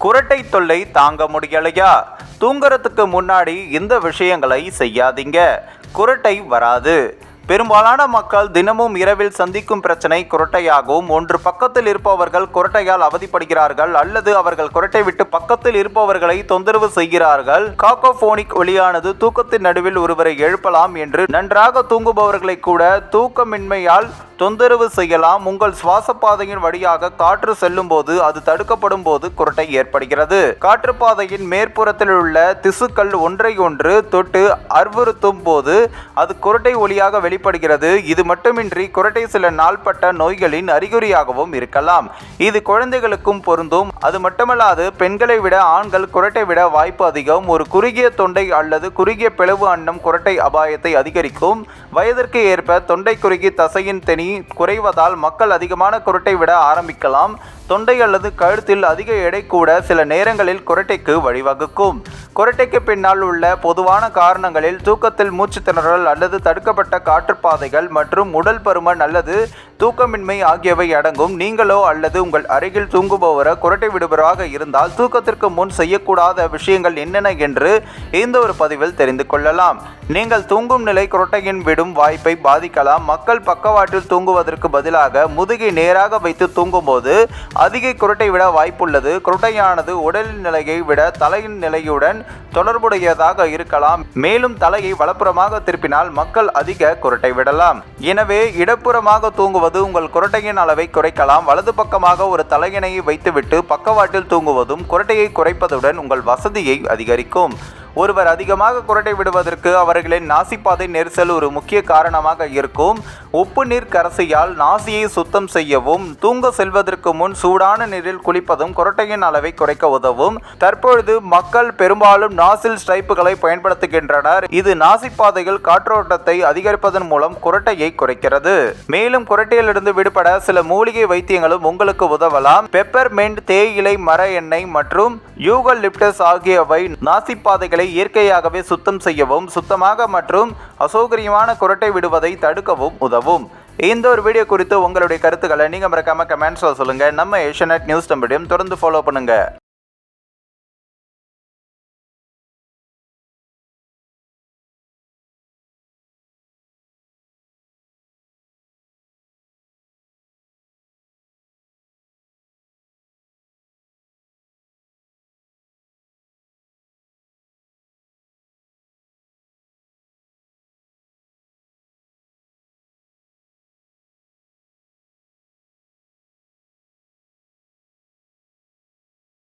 குரட்டை தொல்லை தாங்க முடியலையா? தூங்குறதுக்கு முன்னாடி இந்த விஷயங்களை செய்யாதீங்க. குரட்டை வராது. பெரும்பாலான மக்கள் தினமும் இரவில் சந்திக்கும் பிரச்சனை குரட்டையாகும் ஒன்று பக்கத்தில் இருப்பவர்கள் குரட்டையால் அவதிப்படுகிறார்கள் அல்லது அவர்கள் குரட்டை விட்டு பக்கத்தில் இருப்பவர்களை தொந்தரவு செய்கிறார்கள். காக்கோபோனிக் ஒளியானது தூக்கத்தின் நடுவில் ஒருவரை எழுப்பலாம் என்று நன்றாக தூங்குபவர்களை கூட தூக்கமின்மையால் தொந்தரவு செய்யலாம். உங்கள் சுவாச பாதையின் வழியாக காற்று செல்லும் போது அது தடுக்கப்படும் போது குரட்டை ஏற்படுகிறது. காற்றுப்பாதையின் மேற்புறத்தில் உள்ள திசுக்கள் ஒன்றை ஒன்று தொட்டு அர்வுறுத்தும் போது அது குரட்டை ஒலியாக வெளிப்படுகிறது. இது மட்டுமின்றி குரட்டை சில நாள்பட்ட நோய்களின் அறிகுறியாகவும் இருக்கலாம். இது குழந்தைகளுக்கும் பொருந்தும். அது மட்டுமல்லாது பெண்களை விட ஆண்கள் குரட்டை விட வாய்ப்பு அதிகம். ஒரு குறுகிய தொண்டை அல்லது குறுகிய பிளவு அன்னம் குரட்டை அபாயத்தை அதிகரிக்கும். வயதிற்கு ஏற்ப தொண்டை குறுகி தசையின் தெனி குறைவதால் மக்கள் அதிகமான குரட்டை விட ஆரம்பிக்கலாம். தொண்டை அல்லது கழுத்தில் அதிக எடை கூட சில நேரங்களில் குரட்டைக்கு வழிவகுக்கும். குரட்டைக்கு பின்னால் உள்ள பொதுவான காரணங்களில் தூக்கத்தில் மூச்சு திணறல் அல்லது தடுக்கப்பட்ட காற்றுப்பாதைகள் மற்றும் உடல் பருமன் அல்லது தூக்கமின்மை ஆகியவை அடங்கும். நீங்களோ அல்லது உங்கள் அருகில் தூங்குபவரோ குரட்டை விடுபவராக இருந்தால் தூக்கத்திற்கு முன் செய்யக்கூடாத விஷயங்கள் என்னென்ன என்று இந்த ஒரு பதிவில் தெரிந்து கொள்ளலாம். நீங்கள் தூங்கும் நிலை குரட்டையின் விடும் வாய்ப்பை பாதிக்கலாம். மக்கள் பக்கவாட்டில் தூங்குவதற்கு பதிலாக முதுகை நேராக வைத்து தூங்கும்போது அதிக குரட்டை விட வாய்ப்புள்ளது. குரட்டையானது உடலின் நிலையை விட தலையின் நிலையுடன் தொடர்புடையதாக இருக்கலாம். மேலும் தலையை வலப்புறமாக திருப்பினால் மக்கள் அதிக குரட்டை விடலாம். எனவே இடப்புறமாக தூங்குவது உங்கள் குரட்டையின் அளவை குறைக்கலாம். வலது பக்கமாக ஒரு தலையணையை வைத்துவிட்டு பக்கவாட்டில் தூங்குவதும் குரட்டையை குறைப்பதுடன் உங்கள் வசதியை அதிகரிக்கும். ஒருவர் அதிகமாக குரட்டை விடுவதற்கு அவர்களின் நாசிப்பாதை நெரிசல் ஒரு முக்கிய காரணமாக இருக்கும். உப்பு நீர் கரசியால் நாசியை சுத்தம் செய்யவும் தூங்க செல்வதற்கு முன் சூடான நீரில் குளிப்பதும் குரட்டையின் அளவை குறைக்க உதவும். தற்பொழுது மக்கள் பெரும்பாலும் நாசில் ஸ்ட்ரைப்புகளை பயன்படுத்துகின்றனர். இது நாசிப்பாதையில் காற்றோட்டத்தை அதிகரிப்பதன் மூலம் குரட்டையை குறைக்கிறது. மேலும் குரட்டையிலிருந்து விடுபட சில மூலிகை வைத்தியங்களும் உங்களுக்கு உதவலாம். பெப்பர்மெண்ட் தேயிலை மர எண்ணெய் மற்றும் யூகலிப்டஸ் ஆகியவை நாசிப்பாதைகளை இயற்கையாகவே சுத்தம் செய்யவும் சுத்தமாக மற்றும் அசௌகரியமான குரட்டை விடுவதை தடுக்கவும் உதவும். இந்த ஒரு வீடியோ குறித்து உங்களுடைய கருத்துக்களை நீங்கள் மறக்காமல் கமெண்ட்ஸில் சொல்லுங்கள் நம்ம ஏஷியநெட் நியூஸ் தம்பியும் தொடர்ந்து ஃபாலோ பண்ணுங்கள்